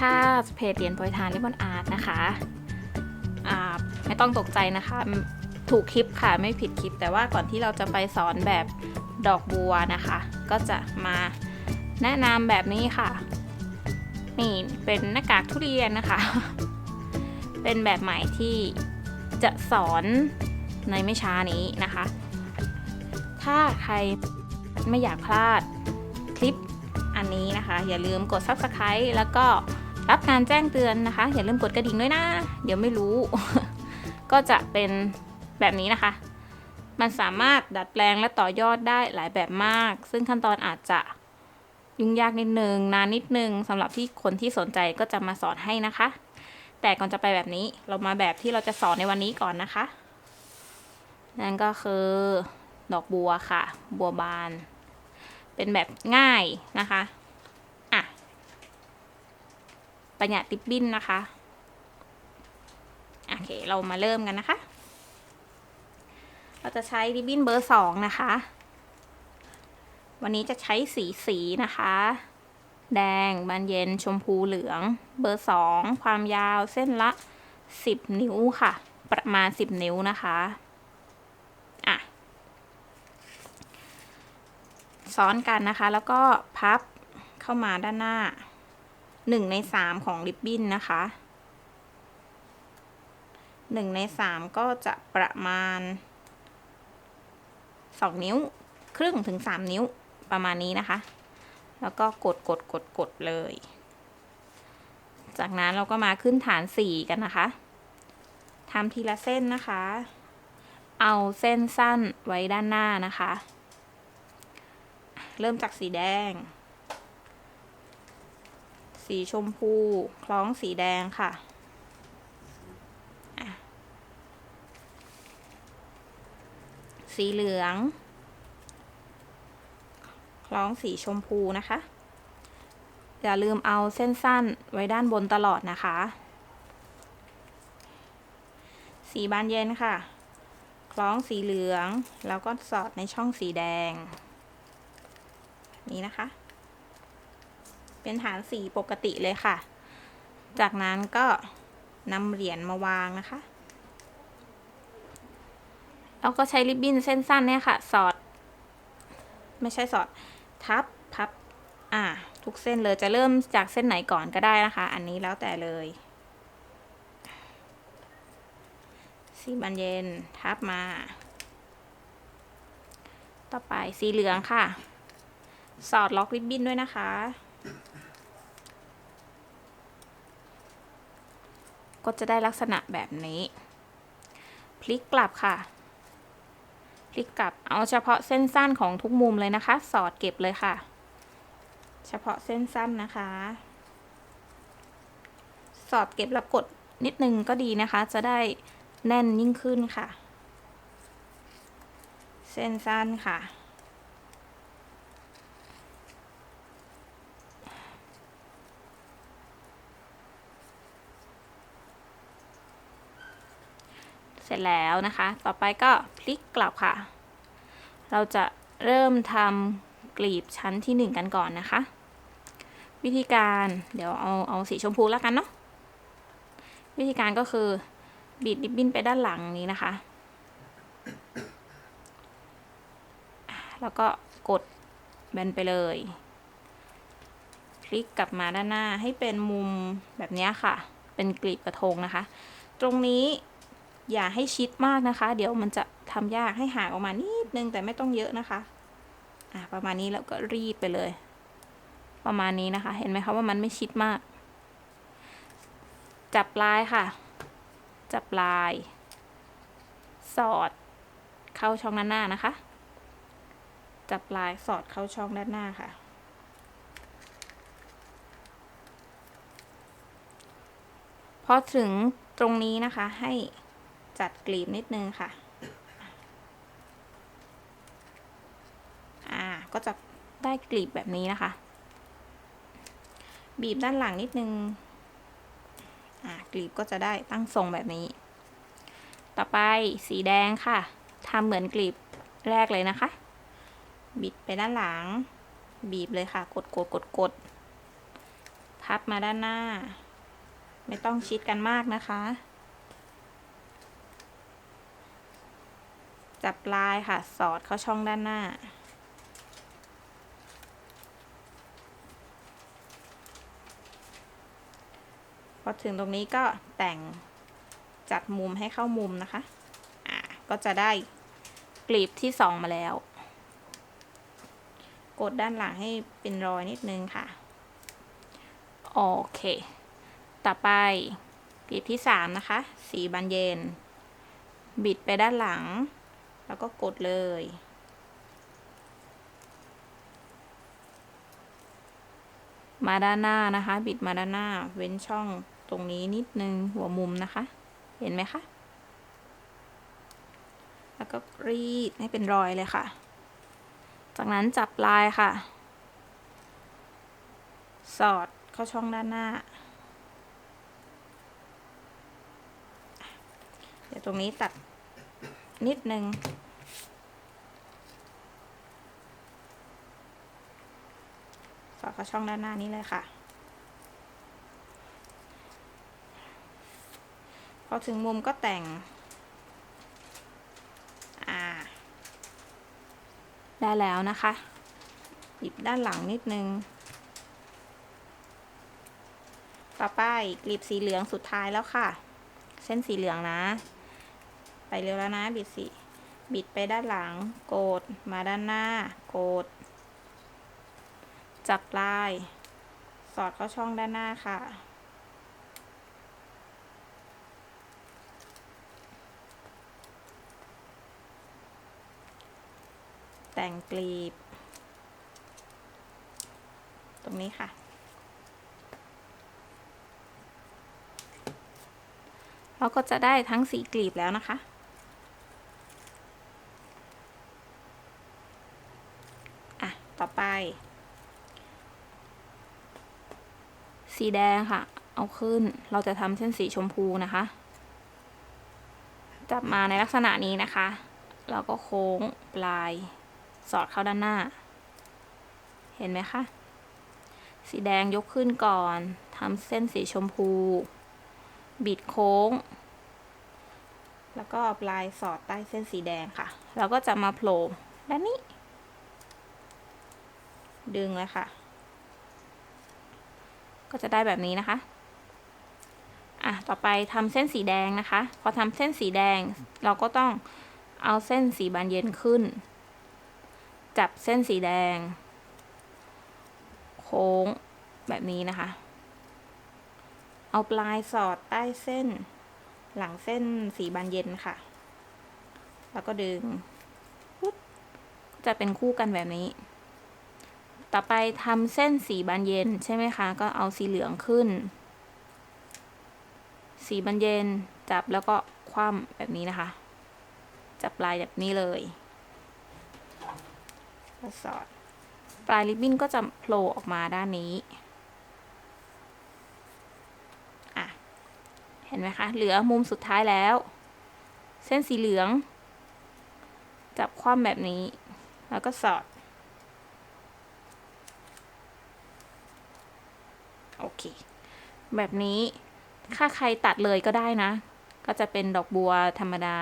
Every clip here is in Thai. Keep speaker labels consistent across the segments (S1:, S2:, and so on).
S1: ค่ะ เพจเรียนโปรยทานริบบอนอาร์ตนะคะไม่ต้องตกใจนะคะ ถูกคลิปค่ะไม่ผิดคลิป แต่ว่าก่อนที่เราจะไปสอนแบบดอกบัวนะคะ ก็จะมาแนะนำแบบนี้ค่ะ นี่เป็นหน้ากากทุเรียนนะคะ เป็นแบบใหม่ที่จะสอนในไม่ช้านี้นะคะ ถ้าใครไม่อยากพลาดคลิปอันนี้นะคะ อย่าลืมกด subscribe แล้วก็ รับการแจ้งเตือนนะคะ อย่าลืมกดกระดิ่งด้วยนะ เดี๋ยวไม่รู้ ก็จะเป็นแบบนี้นะคะ มันสามารถดัดแปลงและต่อยอดได้หลายแบบมาก ซึ่งขั้นตอนอาจจะยุ่งยากนิดนึง นานนิดนึงสำหรับที่คนที่สนใจก็จะมาสอนให้นะคะ แต่ก่อนจะไปแบบนี้เรามาแบบที่เราจะสอนในวันนี้ก่อนนะคะ นั่นก็คือดอกบัวค่ะ บัวบาน เป็นแบบง่ายนะคะอะ ประหยัดริบบิ้นนะคะ โอเค เรามาเริ่มกันนะคะ เราจะใช้ริบบิ้นเบอร์สองนะคะ วันนี้จะใช้สีสีนะคะ แดง บานเย็น ชมพูเหลือง เบอร์สองความยาวเส้นละ 10 นิ้วค่ะ ประมาณ 10 นิ้วนะคะอะซ้อนกันนะคะ แล้วก็พับเข้ามาด้านหน้า 1ใน3ของริบบิ้นนะคะ1ใน3ก็จะประมาณ2นิ้ว ครึ่งถึง3นิ้วประมาณนี้นะคะ แล้วก็กดกดกดกดเลย จากนั้นเราก็มาขึ้นฐานสี่กันนะคะทำทีละเส้นนะคะ เอาเส้นสั้นไว้ด้านหน้านะคะ เริ่มจากสีแดง สีชมพูคล้องสีแดงค่ะ สีเหลือง คล้องสีชมพูนะคะ อย่าลืมเอาเส้นสั้นไว้ด้านบนตลอดนะคะ สีบานเย็นค่ะ คล้องสีเหลือง แล้วก็สอดในช่องสีแดง นี้นะคะ เป็นฐานสีปกติเลยค่ะ จากนั้นก็นำเหรียญมาวางนะคะแล้วก็ใช้ริบบิ้นเส้นสั้นเนี่ยค่ะ สอด ไม่ใช่สอด ทับพับ อ่า ทุกเส้นเลยจะเริ่มจากเส้นไหนก่อนก็ได้นะคะ อันนี้แล้วแต่เลย สีบานเย็นทับมา ต่อไปสีเหลืองค่ะ สอดล็อกริบบิ้นด้วยนะคะ ก็จะได้ลักษณะแบบนี้ พลิกกลับค่ะ พลิกกลับเอาเฉพาะเส้นสั้นของทุกมุมเลยนะคะ สอดเก็บเลยค่ะ เฉพาะเส้นสั้นนะคะ สอดเก็บแล้วกดนิดนึงก็ดีนะคะ จะได้แน่นยิ่งขึ้นค่ะ เส้นสั้นค่ะ จแล้วนะคะ ต่อไปก็พลิกกลับค่ะ เราจะเริ่มทำกลีบชั้นที่หนึ่งกันก่อนนะคะ วิธีการเดี๋ยวเอาเอาสีชมพูแล้วกันเนาะวิธีการก็คือบีดริบบิ้นไปด้านหลังนี้นะคะ แล้วก็กดแบนไปเลย คลิกกลับมาด้านหน้าให้เป็นมุมแบบนี้ค่ะ เป็นกลีบกระทงนะคะ ตรงนี้ อย่าให้ชิดมากนะคะ เดี๋ยวมันจะทำยากให้ห่างออกมานิดนึงแต่ไม่ต้องเยอะนะคะ อะประมาณนี้แล้วก็รีดไปเลย ประมาณนี้นะคะ เห็นไหมคะว่ามันไม่ชิดมาก จับปลายค่ะ จับปลาย สอด เข้าช่องด้านหน้านะคะ จับปลายสอดเข้าช่องด้านหน้าค่ะพอถึงตรงนี้นะคะให้ จัดกลีบนิดนึงค่ะ อ่า ก็จะได้กลีบแบบนี้นะคะ บีบด้านหลังนิดนึง อ่า กลีบก็จะได้ตั้งทรงแบบนี้ ต่อไปสีแดงค่ะทำเหมือนกลีบแรกเลยนะคะ บิดไปด้านหลัง บีบเลยค่ะ กดกดกดกดพับมาด้านหน้า ไม่ต้องชิดกันมากนะคะ จับลายค่ะ สอดเข้าช่องด้านหน้า พอถึงตรงนี้ก็แต่งจัดมุมให้เข้ามุมนะคะ อ่า ก็จะได้กลีบที่สองมาแล้ว กดด้านหลังให้เป็นรอยนิดนึงค่ะ โอเค ต่อไปกลีบที่สามนะคะ สีบานเย็น บิดไปด้านหลัง แล้วก็กดเลย มาด้านหน้านะคะ บิดมาด้านหน้า เว้นช่องตรงนี้นิดนึงหัวมุมนะคะ เห็นไหมคะ แล้วก็รีดให้เป็นรอยเลยค่ะ จากนั้นจับลายค่ะ สอดเข้าช่องด้านหน้าเดี๋ยวตรงนี้ตัด นิดนึง สอดเข้าช่องด้านหน้านี้เลยค่ะ พอถึงมุมก็แต่ง อ่า ได้แล้วนะคะ หยิบด้านหลังนิดนึงต่อไปกลีบสีเหลืองสุดท้ายแล้วค่ะ เส้นสีเหลืองนะ ไปเร็วแล้วนะ บิดสีบิดไปด้านหลัง โกดมาด้านหน้า โกดจับปลาย สอดเข้าช่องด้านหน้าค่ะ แต่งกลีบ ตรงนี้ค่ะเราก็จะได้ทั้งสีกลีบแล้วนะคะ ต่อไป สีแดงค่ะ เอาขึ้น เราจะทำเส้นสีชมพูนะคะ จับมาในลักษณะนี้นะคะ เราก็โค้งปลายสอดเข้าด้านหน้า เห็นไหมคะ สีแดงยกขึ้นก่อนทำเส้นสีชมพู บิดโค้ง แล้วก็ปลายสอดใต้เส้นสีแดงค่ะ เราก็จะมาโผล่ด้านนี้ ดึงเลยค่ะ ก็จะได้แบบนี้นะคะ อะ ต่อไปทำเส้นสีแดงนะคะ พอทำเส้นสีแดง เราก็ต้องเอาเส้นสีบานเย็นขึ้น จับเส้นสีแดง โค้งแบบนี้นะคะ เอาปลายสอดใต้เส้น หลังเส้นสีบานเย็นค่ะ แล้วก็ดึงจะเป็นคู่กันแบบนี้ ต่อไปทำเส้นสีบานเย็นใช่ไหมคะ ก็เอาสีเหลืองขึ้น สีบานเย็นจับแล้วก็คว่ำแบบนี้นะคะ จับปลายแบบนี้เลยก็สอดปลายริบบิ้นก็จะโผล่ออกมาด้านนี้อะเห็นไหมคะ เหลือมุมสุดท้ายแล้ว เส้นสีเหลือง จับคว่ำแบบนี้ แล้วก็สอด โอ เค แบบนี้ถ้าใครตัดเลยก็ได้นะ ก็จะเป็นดอกบัวธรรมดา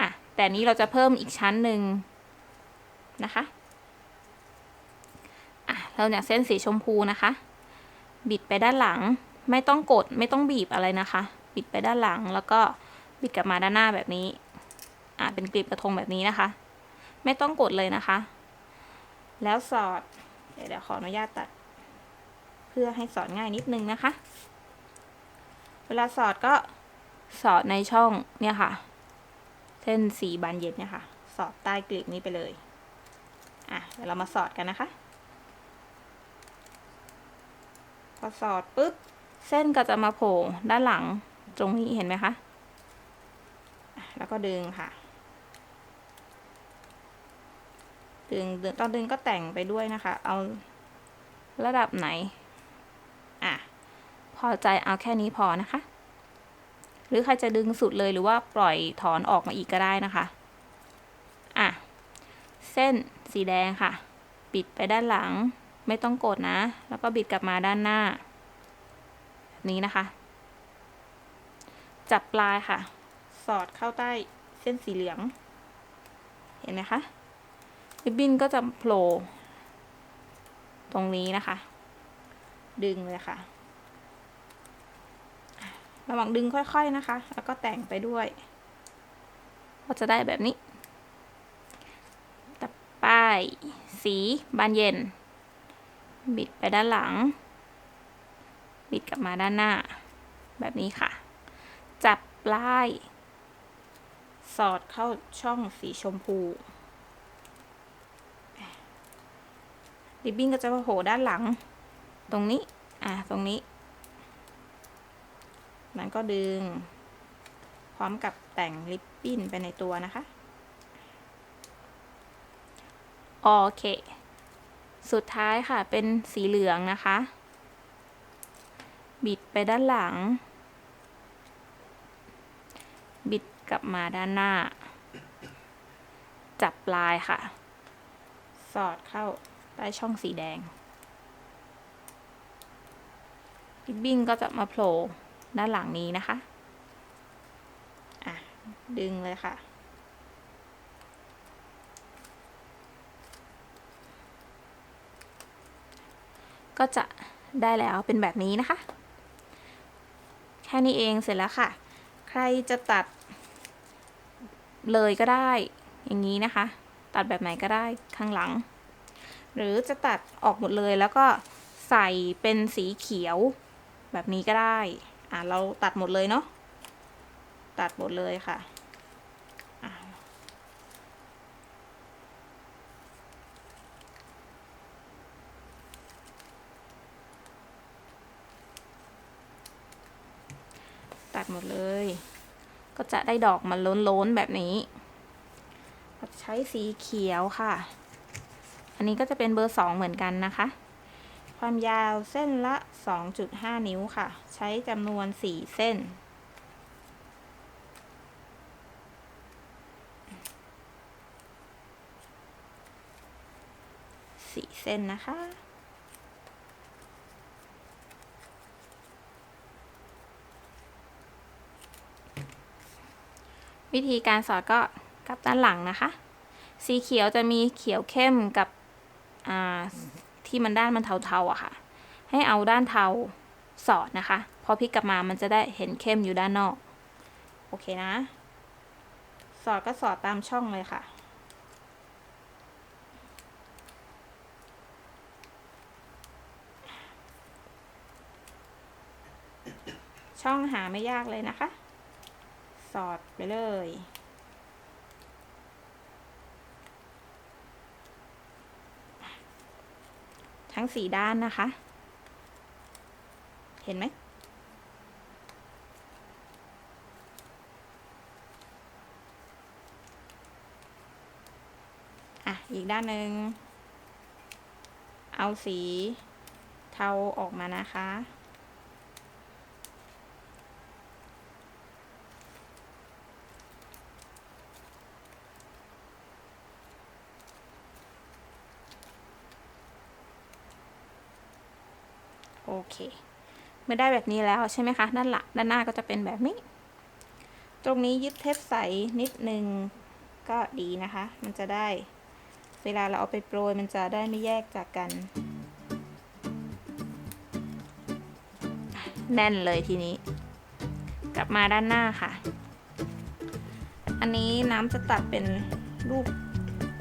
S1: อะ แต่นี้เราจะเพิ่มอีกชั้นหนึ่งนะคะ อะ เราเนี่ยเส้นสีชมพูนะคะ บิดไปด้านหลัง ไม่ต้องกด ไม่ต้องบีบอะไรนะคะ บิดไปด้านหลัง แล้วก็บิดกลับมาด้านหน้าแบบนี้ อะ เป็นกลีบกระทงแบบนี้นะคะ ไม่ต้องกดเลยนะคะ แล้วสอด เดี๋ยวขออนุญาตตัด พื่อให้สอดง่ายนิดนึงนะคะ เวลาสอดก็สอดในช่องเนี่ยค่ะ เส้นสีบานเย็นเนี่ยค่ะ สอดใต้กลีบนี้ไปเลย อะ เดี๋ยวเรามาสอดกันนะคะ พอสอดปุ๊บ เส้นก็จะมาโผล่ด้านหลังตรงนี้เห็นไหมคะ แล้วก็ดึงค่ะ ดึงตอนดึงก็แต่งไปด้วยนะคะ เอาระดับไหน อะพอใจเอาแค่นี้พอนะคะ หรือใครจะดึงสุดเลยหรือว่าปล่อยถอนออกมาอีกก็ได้นะคะอะเส้นสีแดงค่ะ ปิดไปด้านหลังไม่ต้องกดนะ แล้วก็บิดกลับมาด้านหน้าแบบนี้นะคะ จับปลายค่ะ สอดเข้าใต้เส้นสีเหลือง เห็นไหมคะริบบิ้นก็จะโผล่ตรงนี้นะคะ ดึงเลยค่ะ ระหว่างดึงค่อยๆนะคะ แล้วก็แต่งไปด้วย ก็จะได้แบบนี้ต่อไป้ายสีบานเย็น บิดไปด้านหลัง บิดกลับมาด้านหน้า แบบนี้ค่ะ จับปลาย สอดเข้าช่องสีชมพูริบบิ้นก็จะโผล่ด้านหลัง ตรงนี้ อะ ตรงนี้นั้นก็ดึง พร้อมกับแต่งริบบิ้นไปในตัวนะคะ โอเค สุดท้ายค่ะ เป็นสีเหลืองนะคะ บิดไปด้านหลัง บิดกลับมาด้านหน้า จับปลายค่ะ สอดเข้าใต้ช่องสีแดง ริบบิ้นก็จะมาโผล่ด้านหลังนี้นะคะ อะ ดึงเลยค่ะ ก็จะได้แล้วเป็นแบบนี้นะคะ แค่นี้เองเสร็จแล้วค่ะ ใครจะตัดเลยก็ได้ อย่างนี้นะคะ ตัดแบบไหนก็ได้ข้างหลัง หรือจะตัดออกหมดเลยแล้วก็ใส่เป็นสีเขียว แบบนี้ก็ได้อะเราตัดหมดเลยเนาะตัดหมดเลยค่ะอะตัดหมดเลย ก็จะได้ดอกมันล้นๆแบบนี้ ใช้สีเขียวค่ะ อันนี้ก็จะเป็นเบอร์สองเหมือนกันนะคะ ความยาวเส้นละ 2.5 นิ้วค่ะ ใช้จำนวน 4 เส้น สี่เส้นนะคะ วิธีการสอดก็กลับด้านหลังนะคะ สีเขียวจะมีเขียวเข้มกับอ่า ที่มันด้านมันเทาๆอะค่ะ ให้เอาด้านเทาสอดนะคะ พอพลิกกลับมามันจะได้เห็นเข้มอยู่ด้านนอก โอเคนะ สอดก็สอดตามช่องเลยค่ะช่องหาไม่ยากเลยนะคะ สอดไปเลย ทั้งสี่ด้านนะคะ เห็นไหมอะ อีกด้านหนึ่งเอาสีเทาออกมานะคะ เค เมื่อได้แบบนี้แล้วใช่ไหมคะ ด้านหลังด้านหน้าก็จะเป็นแบบนี้ ตรงนี้ยึดเทปใสนิดนึงก็ดีนะคะ มันจะได้ เวลาเราเอาไปโปรยมันจะได้ไม่แยกจากกัน แน่นเลยทีนี้ กลับมาด้านหน้าค่ะ อันนี้น้ำจะตัดเป็นรูป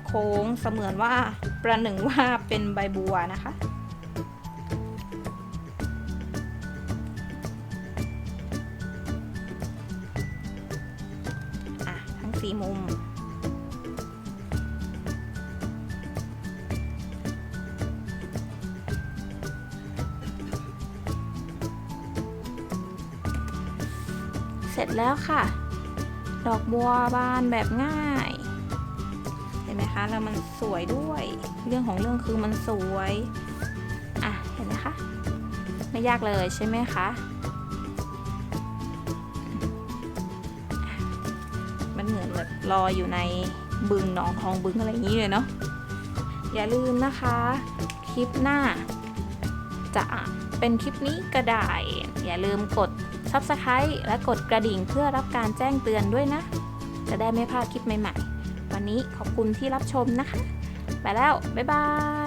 S1: โค้งเสมือนว่าประหนึ่งว่าเป็นใบบัวนะคะอะ สี่มุม เสร็จแล้วค่ะ ดอกบัวบานแบบง่าย เห็นไหมคะ แล้วมันสวยด้วย เรื่องของเรื่องคือมันสวย อะ เห็นไหมคะ ไม่ยากเลยใช่ไหมคะ ลอยอยู่ในบึงหนองทองบึงอะไรอย่างนี้เลยเนาะอย่าลืมนะคะ คลิปหน้า จะเป็นคลิปนี้ก็ได้อย่าลืมกด Subscribe และกดกระดิ่งเพื่อรับการแจ้งเตือนด้วยนะ จะได้ไม่พลาดคลิปใหม่ๆ วันนี้ขอบคุณที่รับชมนะคะ ไปแล้ว บ๊ายบาย